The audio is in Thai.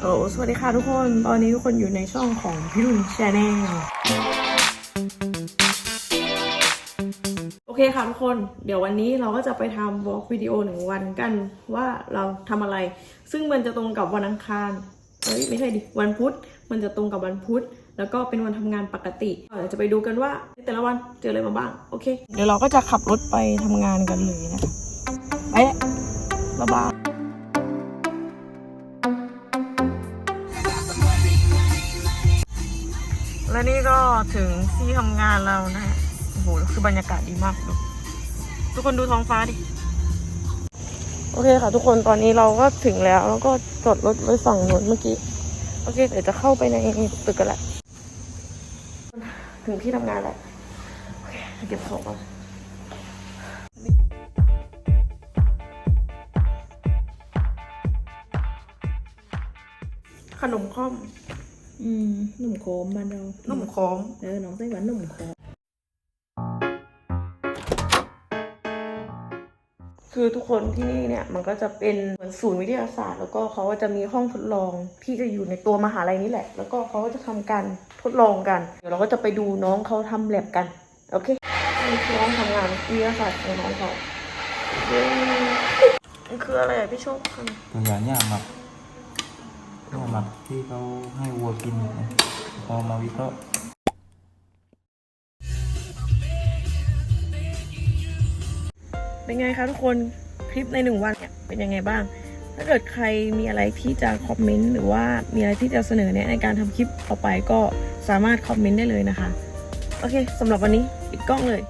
โอ้สวัสดีค่ะทุกคน ตอนนี้ทุกคนอยู่ในช่องของพี่รุ่นชาแนลโอเคค่ะทุกคน เดี๋ยววันนี้เราก็จะไปทำวอล์กวิดีโอหนึ่งวันกันว่าเราทำอะไร ซึ่งมันจะตรงกับวันอังคารเอ้ยไม่ใช่ดิ วันพุธ มันจะตรงกับวันพุธ แล้วก็เป็นวันทำงานปกติเดี๋ยวจะไปดูกันว่าแต่ละวันเจออะไรมาบ้าง โอเค เดี๋ยวเราก็จะขับรถไปทำงานกันเลยนะคะไปบ๊ายบาย และนี่ก็ถึงที่ทำงานเรานะฮะโอ้โห คือบรรยากาศดีมากดูทุกคนดูท้องฟ้าดิ โอเคค่ะทุกคน ตอนนี้เราก็ถึงแล้ว แล้วก็จอดรถไว้ฝั่งนู้นเมื่อกี้ โอเค เดี๋ยวจะเข้าไปในตึกกันแหละ ถึงที่ทำงานแล้วโอเคเก็บของก่อนขนมข้อม อืมหนุ่มโคมมันเรานมค้อมเออน้องไต้หวันหนุ่มโคมคือทุกคนที่นี่เนี่ยมันก็จะเป็นเหมือนศูนย์วิทยาศาสตร์ แล้วก็เขาก็จะมีห้องทดลองที่จะอยู่ในตัวมหาลัยนี้แหละ แล้วก็เขาก็จะทำการทดลองกัน เดี๋ยวเราก็จะไปดูน้องเขาทำแลบกันโอเคนี่คือห้องทำงานวิทยาศาสตร์ของน้องเขาเย้มันคืออะไรอะพี่โชคทำตัวอย่างหญ้าหมักหญ้าห มักที่เขาให้วัวกินนะพอมาวิเคราะห์เป็นไงคะทุกคนคลิปในหนึ่งวันเนี่ยเป็นยังไงบ้าง ถ้าเกิดใครมีอะไรที่จะคอมเมนต์หรือว่ามีอะไรที่จะเสนอแนะในการทำคลิปต่อไปก็สามารถคอมเมนต์ได้เลยนะคะ โอเคสำหรับวันนี้ปิดกล้องเลย